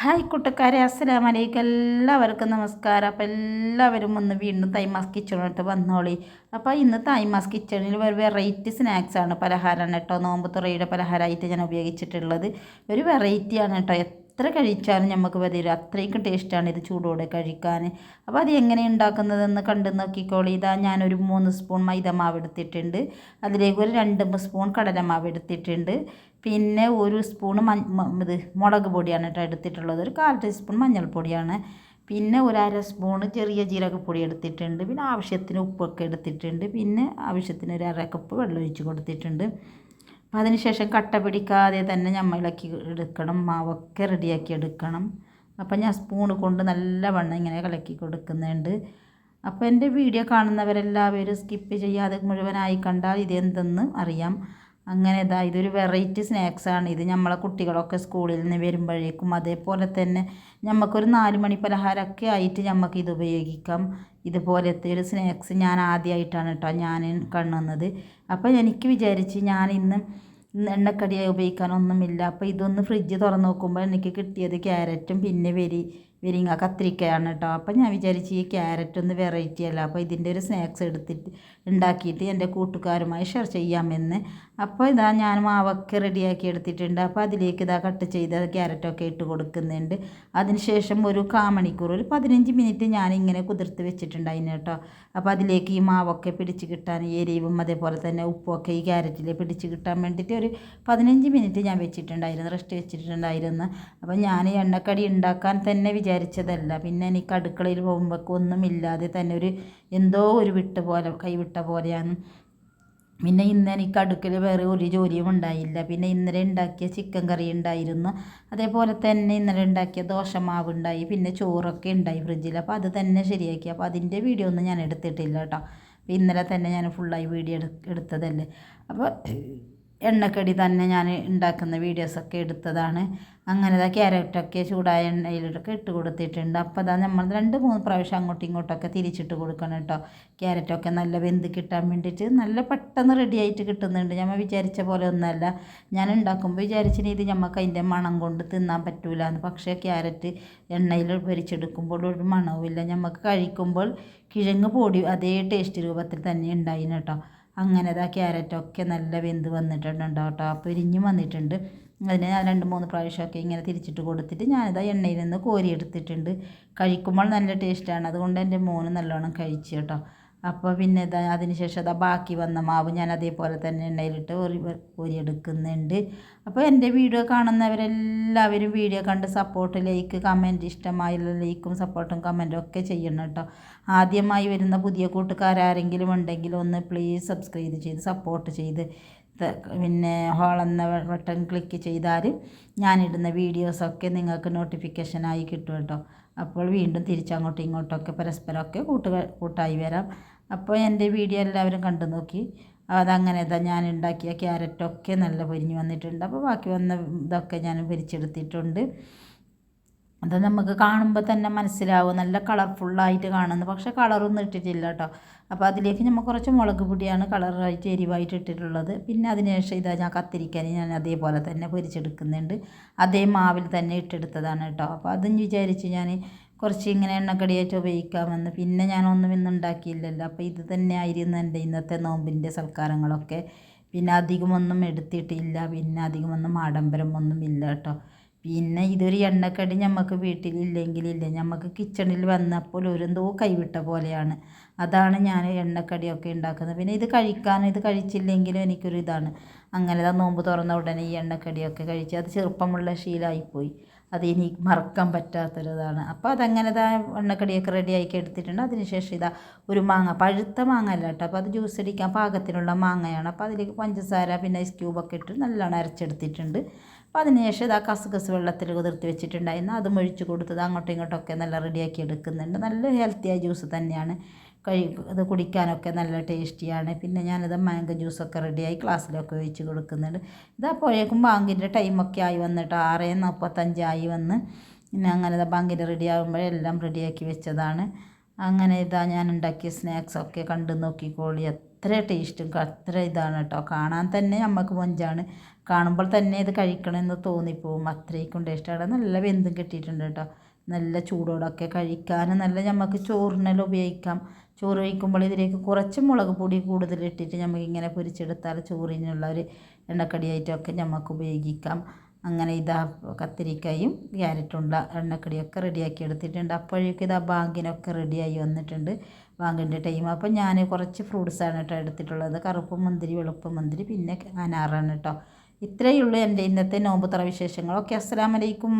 Hi കൂട്ടുകാരെ അസ്സലാം വലൈക്കും എല്ലാവർക്കും നമസ്കാരം. അപ്പോൾ എല്ലാവരും ഒന്ന് വീണ്ടും തൈമാസ് കിച്ചണിട്ട് വന്നോളി. അപ്പോൾ ഇന്ന് തൈമാസ് കിച്ചണിൽ ഒരു വെറൈറ്റി സ്നാക്സാണ് പലഹാരമാണ് കേട്ടോ. നോമ്പ് തുറയുടെ പലഹാരമായിട്ട് ഞാൻ ഉപയോഗിച്ചിട്ടുള്ളത്. ഒരു വെറൈറ്റിയാണ് കേട്ടോ. എത്ര കഴിച്ചാലും നമുക്ക് വരും അത്രയ്ക്കും ടേസ്റ്റാണ് ഇത് ചൂടോടെ കഴിക്കാൻ അപ്പോൾ അത് എങ്ങനെ ഉണ്ടാക്കുന്നതെന്ന് കണ്ടു നോക്കിക്കോളി. ഇതാ ഞാനൊരു മൂന്ന് സ്പൂൺ മൈദമാവ് എടുത്തിട്ടുണ്ട്. അതിലേക്ക് ഒരു രണ്ട് സ്പൂൺ കടലമാവ് എടുത്തിട്ടുണ്ട്. പിന്നെ ഒരു സ്പൂൺ ഇത് മുളക് പൊടിയാണ് കേട്ടോ എടുത്തിട്ടുള്ളത്. ഒരു കാൽ ടീസ്പൂൺ മഞ്ഞൾപ്പൊടിയാണ്. പിന്നെ ഒരു അര സ്പൂൺ ചെറിയ ജീരകപ്പൊടി എടുത്തിട്ടുണ്ട്. പിന്നെ ആവശ്യത്തിന് ഉപ്പൊക്കെ എടുത്തിട്ടുണ്ട്. പിന്നെ ആവശ്യത്തിന് ഒരു അര കപ്പ് വെള്ളം ഒഴിച്ച് കൊടുത്തിട്ടുണ്ട്. അപ്പോൾ അതിനുശേഷം കട്ട പിടിക്കാതെ തന്നെ നമ്മൾ ഇളക്കി എടുക്കണം. മാവൊക്കെ റെഡിയാക്കി എടുക്കണം. അപ്പം ഞാൻ സ്പൂൺ കൊണ്ട് നല്ല വണ്ണം ഇങ്ങനെ കലക്കി കൊടുക്കുന്നുണ്ട്. അപ്പോൾ എന്റെ വീഡിയോ കാണുന്നവരെല്ലാവരും സ്കിപ്പ് ചെയ്യാതെ മുഴുവനായി കണ്ടാൽ ഇതെന്തെന്ന് അറിയാം. അങ്ങനെ ഇതാ ഇതൊരു വെറൈറ്റി സ്നാക്സാണ് ഇത് നമ്മളെ കുട്ടികളൊക്കെ സ്കൂളിൽ നിന്ന് വരുമ്പോഴേക്കും അതേപോലെ തന്നെ നമുക്കൊരു നാല് മണി പലഹാരമൊക്കെ ആയിട്ട് നമുക്ക് ഇത് ഉപയോഗിക്കാം. ഇതുപോലത്തെ ഒരു സ്നാക്സ് ഞാൻ ആദ്യമായിട്ടാണ് കേട്ടോ ഞാൻ കണ്ണുന്നത്. അപ്പോൾ എനിക്ക് വിചാരിച്ച് ഞാൻ ഇന്ന് എണ്ണക്കടിയായി ഉപയോഗിക്കാനൊന്നുമില്ല അപ്പോൾ ഇതൊന്ന് ഫ്രിഡ്ജ് തുറന്ന് നോക്കുമ്പോൾ എനിക്ക് കിട്ടിയത് ക്യാരറ്റും പിന്നെ വെരി വിരിങ്ങ കത്തിരിക്കയാണ് കേട്ടോ അപ്പം ഞാൻ വിചാരിച്ചു ഈ ക്യാരറ്റ് ഒന്ന് വെറൈറ്റി അല്ല. അപ്പോൾ ഇതിന്റെ ഒരു സ്നാക്സ് എടുത്തിട്ട് ഉണ്ടാക്കിയിട്ട് എന്റെ കൂട്ടുകാരുമായി ഷെയർ ചെയ്യാമെന്ന്. അപ്പോൾ ഇതാ ഞാൻ മാവൊക്കെ റെഡിയാക്കി എടുത്തിട്ടുണ്ട്. അപ്പോൾ അതിലേക്ക് ഇതാ കട്ട് ചെയ്ത ക്യാരറ്റൊക്കെ ഇട്ട് കൊടുക്കുന്നുണ്ട്. അതിനുശേഷം ഒരു കാമണിക്കൂർ ഒരു പതിനഞ്ച് മിനിറ്റ് ഞാനിങ്ങനെ കുതിർത്ത് വെച്ചിട്ടുണ്ടായിരുന്നു കേട്ടോ അപ്പോൾ അതിലേക്ക് ഈ മാവൊക്കെ പിടിച്ച് കിട്ടാൻ എരിവും അതേപോലെ തന്നെ ഉപ്പൊക്കെ ഈ ക്യാരറ്റിൽ പിടിച്ച് കിട്ടാൻ വേണ്ടിയിട്ട് ഒരു പതിനഞ്ച് മിനിറ്റ് ഞാൻ വെച്ചിട്ടുണ്ടായിരുന്നു. റെസ്റ്റ് വെച്ചിട്ടുണ്ടായിരുന്നു. അപ്പോൾ ഞാൻ എണ്ണക്കടി ഉണ്ടാക്കാൻ തന്നെ വിചാരിച്ചതല്ല. പിന്നെ എനിക്ക് അടുക്കളയിൽ പോകുമ്പോൾ ഒന്നുമില്ലാതെ തന്നെ ഒരു എന്തോ ഒരു വിട്ട പോലെ കൈവിട്ട പോലെയാണ്. പിന്നെ ഇന്ന് എനിക്ക് അടുക്കൽ വേറെ ഒരു ജോലിയും ഉണ്ടായില്ല. പിന്നെ ഇന്നലെ ഉണ്ടാക്കിയ ചിക്കൻ കറി ഉണ്ടായിരുന്നു. അതേപോലെ തന്നെ ഇന്നലെ ഉണ്ടാക്കിയ ദോശമാവ് ഉണ്ടായി. പിന്നെ ചോറൊക്കെ ഉണ്ടായി ഫ്രിഡ്ജിൽ. അപ്പോൾ അത് തന്നെ ശരിയാക്കി. അപ്പോൾ അതിന്റെ വീഡിയോ ഒന്നും ഞാൻ എടുത്തിട്ടില്ല കേട്ടോ. ഇന്നലെ തന്നെ ഞാൻ ഫുള്ളായി വീഡിയോ എടുത്തതല്ലേ. അപ്പോൾ എണ്ണക്കടി തന്നെ ഞാൻ ഉണ്ടാക്കുന്ന വീഡിയോസൊക്കെ എടുത്തതാണ്. അങ്ങനെ ഇതാ ക്യാരറ്റൊക്കെ ചൂടായ എണ്ണയിലൊക്കെ ഇട്ട് കൊടുത്തിട്ടുണ്ട്. അപ്പോൾ അതാ നമ്മൾ രണ്ട് മൂന്ന് പ്രാവശ്യം അങ്ങോട്ടും ഇങ്ങോട്ടൊക്കെ തിരിച്ചിട്ട് കൊടുക്കണം കേട്ടോ. ക്യാരറ്റൊക്കെ നല്ല വെന്ത് കിട്ടാൻ വേണ്ടിയിട്ട് നല്ല പെട്ടെന്ന് റെഡി ആയിട്ട് കിട്ടുന്നുണ്ട്. നമ്മൾ വിചാരിച്ച പോലെ ഒന്നല്ല. ഞാൻ ഉണ്ടാക്കുമ്പോൾ വിചാരിച്ചിന് ഇത് നമുക്ക് അതിന്റെ മണം കൊണ്ട് തിന്നാൻ പറ്റൂല എന്ന് പക്ഷേ ക്യാരറ്റ് എണ്ണയിൽ പൊരിച്ചെടുക്കുമ്പോൾ ഒരു മണവുമില്ല. നമുക്ക് കഴിക്കുമ്പോൾ കിഴങ്ങ് പൊടി അതേ ടേസ്റ്റ് രൂപത്തിൽ തന്നെ ഉണ്ടായിന് കേട്ടോ. അങ്ങനെ ഇതാ ക്യാരറ്റൊക്കെ നല്ല വെന്ത് വന്നിട്ടുണ്ട് കേട്ടോ പൊരിഞ്ഞും വന്നിട്ടുണ്ട്. അതിനെ ഞാൻ രണ്ട് മൂന്ന് പ്രാവശ്യമൊക്കെ ഇങ്ങനെ തിരിച്ചിട്ട് കൊടുത്തിട്ട് ഞാനിതാ എണ്ണയിൽ നിന്ന് കോരിയെടുത്തിട്ടുണ്ട്. കഴിക്കുമ്പോൾ നല്ല ടേസ്റ്റാണ്. അതുകൊണ്ട് എന്റെ മോന് നല്ലോണം കഴിച്ചു കേട്ടോ. അപ്പോൾ പിന്നെ ഇതാ അതിന് ശേഷം ബാക്കി വന്ന മാവ് ഞാൻ അതേപോലെ തന്നെ എണ്ണയിലിട്ട് ഒരു പൊരിയെടുക്കുന്നുണ്ട് അപ്പോൾ എന്റെ വീഡിയോ കാണുന്നവരെല്ലാവരും വീഡിയോ കണ്ട് സപ്പോർട്ട് ലൈക്ക് കമന്റ് ഇഷ്ടമായുള്ള ലൈക്കും സപ്പോർട്ടും കമന്റും ഒക്കെ ചെയ്യണം കേട്ടോ. ആദ്യമായി വരുന്ന പുതിയ കൂട്ടുകാരാരെങ്കിലും ഉണ്ടെങ്കിൽ ഒന്ന് പ്ലീസ് സബ്സ്ക്രൈബ് ചെയ്ത് സപ്പോർട്ട് ചെയ്ത് പിന്നെ ഹോൾ എന്ന ബട്ടൺ ക്ലിക്ക് ചെയ്താൽ ഞാനിടുന്ന വീഡിയോസൊക്കെ നിങ്ങൾക്ക് നോട്ടിഫിക്കേഷനായി കിട്ടും കേട്ടോ. അപ്പോൾ വീണ്ടും തിരിച്ചങ്ങോട്ടും ഇങ്ങോട്ടൊക്കെ പരസ്പരമൊക്കെ കൂട്ടുക കൂട്ടായി വരാം. അപ്പോൾ എന്റെ വീഡിയോ എല്ലാവരും കണ്ടു നോക്കി. അതങ്ങനെ ഇതാ ഞാൻ ഉണ്ടാക്കിയ ക്യാരറ്റൊക്കെ നല്ല പൊരിഞ്ഞ് വന്നിട്ടുണ്ട്. അപ്പോൾ ബാക്കി വന്ന ഇതൊക്കെ ഞാൻ പൊരിച്ചെടുത്തിട്ടുണ്ട്. അത് നമുക്ക് കാണുമ്പോൾ തന്നെ മനസ്സിലാവും. നല്ല കളർഫുള്ളായിട്ട് കാണുന്നു. പക്ഷേ കളറൊന്നും ഇട്ടിട്ടില്ല കേട്ടോ. അപ്പോൾ അതിലേക്ക് നമ്മൾ കുറച്ച് മുളക് പൊടിയാണ് കളറായിട്ട് എരിവായിട്ട് ഇട്ടിട്ടുള്ളത്. പിന്നെ അതിനുശേഷം ഇതാ ഞാൻ കത്തിരിക്കാൻ ഞാൻ അതേപോലെ തന്നെ പൊരിച്ചെടുക്കുന്നുണ്ട്. അതേ മാവിൽ തന്നെ ഇട്ടെടുത്തതാണ് കേട്ടോ. അപ്പോൾ അതും വിചാരിച്ച് ഞാൻ കുറച്ച് ഇങ്ങനെ എണ്ണക്കടിയായിട്ട് ഉപയോഗിക്കാമെന്ന്. പിന്നെ ഞാനൊന്നും ഇന്ന് ഉണ്ടാക്കിയില്ലല്ലോ. അപ്പോൾ ഇത് തന്നെ ആയിരുന്നു എന്റെ ഇന്നത്തെ നോമ്പിന്റെ സൽക്കാരങ്ങളൊക്കെ. പിന്നെ അധികമൊന്നും എടുത്തിട്ടില്ല. പിന്നെ അധികമൊന്നും ആഡംബരം ഒന്നും ഇല്ല കേട്ടോ. പിന്നെ ഇതൊരു എണ്ണക്കടി നമുക്ക് വീട്ടിലില്ലെങ്കിലില്ല? നമുക്ക് കിച്ചണിൽ വന്നപ്പോൾ ഒരു എന്തോ കൈവിട്ട പോലെയാണ്. അതാണ് ഞാൻ എണ്ണക്കടിയൊക്കെ ഉണ്ടാക്കുന്നത്. പിന്നെ ഇത് കഴിക്കാൻ ഇത് കഴിച്ചില്ലെങ്കിലും എനിക്കൊരു ഇതാണ്. അങ്ങനെ നോമ്പ് തുറന്ന ഉടനെ ഈ എണ്ണക്കടിയൊക്കെ കഴിച്ച് അത് ചെറുപ്പമുള്ള ശീലമായിപ്പോയി അത് ഇനി മറക്കാൻ പറ്റാത്തൊരിതാണ്. അപ്പോൾ അതങ്ങനെ ഇതാ എണ്ണക്കടിയൊക്കെ റെഡിയാക്കി എടുത്തിട്ടുണ്ട് അതിനുശേഷം ഇതാ ഒരു മാങ്ങ പഴുത്ത മാങ്ങ അല്ല കേട്ടോ. അപ്പോൾ അത് ജ്യൂസ് അടിക്കാൻ പാകത്തിനുള്ള മാങ്ങയാണ്. അപ്പോൾ അതിലേക്ക് പഞ്ചസാര പിന്നെ ഐസ് ക്യൂബൊക്കെ ഇട്ട് നല്ലോണം അരച്ചെടുത്തിട്ടുണ്ട്. അപ്പോൾ അതിനുശേഷം ഇതാ കസുകസ് വെള്ളത്തിൽ കുതിർത്തി വെച്ചിട്ടുണ്ടായിരുന്നു. അതും ഒഴിച്ച് കൊടുത്തത് അങ്ങോട്ടും ഇങ്ങോട്ടൊക്കെ നല്ല റെഡിയാക്കി എടുക്കുന്നുണ്ട്. നല്ല ഹെൽത്തിയായ ജ്യൂസ് തന്നെയാണ്. കഴി ഇത് കുടിക്കാനൊക്കെ നല്ല ടേസ്റ്റിയാണ് പിന്നെ ഞാനിത് മാംഗോ ജ്യൂസൊക്കെ റെഡിയായി ക്ലാസ്സിലൊക്കെ ഒഴിച്ച് കൊടുക്കുന്നുണ്ട്. ഇതപ്പോഴേക്കും ബാങ്കിന്റെ ടൈമൊക്കെ ആയി വന്നിട്ട് ആറ് നാൽപ്പത്തഞ്ചായി വന്ന്. പിന്നെ അങ്ങനെ ബാങ്കിന്റെ റെഡി ആകുമ്പോഴെല്ലാം റെഡിയാക്കി വെച്ചതാണ്. അങ്ങനെ ഇതാ ഞാൻ ഉണ്ടാക്കിയ സ്നാക്സൊക്കെ കണ്ടു നോക്കിക്കോളി അത്ര ടേസ്റ്റും അത്ര ഇതാണ് കേട്ടോ. കാണാൻ തന്നെ നമുക്ക് മൊഞ്ചാണ്. കാണുമ്പോൾ തന്നെ ഇത് കഴിക്കണമെന്ന് തോന്നിപ്പോവും. അത്രയ്ക്കും ടേസ്റ്റ് അവിടെ നല്ല വെന്തും കിട്ടിയിട്ടുണ്ട് കേട്ടോ. നല്ല ചൂടോടൊക്കെ കഴിക്കാൻ നല്ല നമുക്ക് ചോറിനെല്ലാം ഉപയോഗിക്കാം. ചോറ് കഴിക്കുമ്പോൾ ഇതിലേക്ക് കുറച്ച് മുളക് പൊടി കൂടുതൽ ഇട്ടിട്ട് നമുക്ക് ഇങ്ങനെ പൊരിച്ചെടുത്താൽ ചോറിനുള്ള ഒരു എണ്ണക്കടിയായിട്ടൊക്കെ നമുക്ക് ഉപയോഗിക്കാം. അങ്ങനെ ഇതാ കത്തിരിക്കയും ക്യാരറ്റുണ്ട എണ്ണക്കടിയൊക്കെ റെഡിയാക്കി എടുത്തിട്ടുണ്ട്. അപ്പോഴേക്കും ഇതാ ബാങ്കിനൊക്കെ റെഡിയായി വന്നിട്ടുണ്ട് ബാങ്കിന്റെ ടൈം. അപ്പോൾ ഞാൻ കുറച്ച് ഫ്രൂട്ട്സാണ് കേട്ടോ എടുത്തിട്ടുള്ളത്. കറുപ്പ് മുന്തിരി വെളുപ്പ് മുന്തിരി പിന്നെ അനാറാണ് കേട്ടോ. ഇത്രയേ ഉള്ളൂ എന്റെ ഇന്നത്തെ നോമ്പ് തറ വിശേഷങ്ങൾ ഓക്കെ അസ്സലാമലൈക്കും.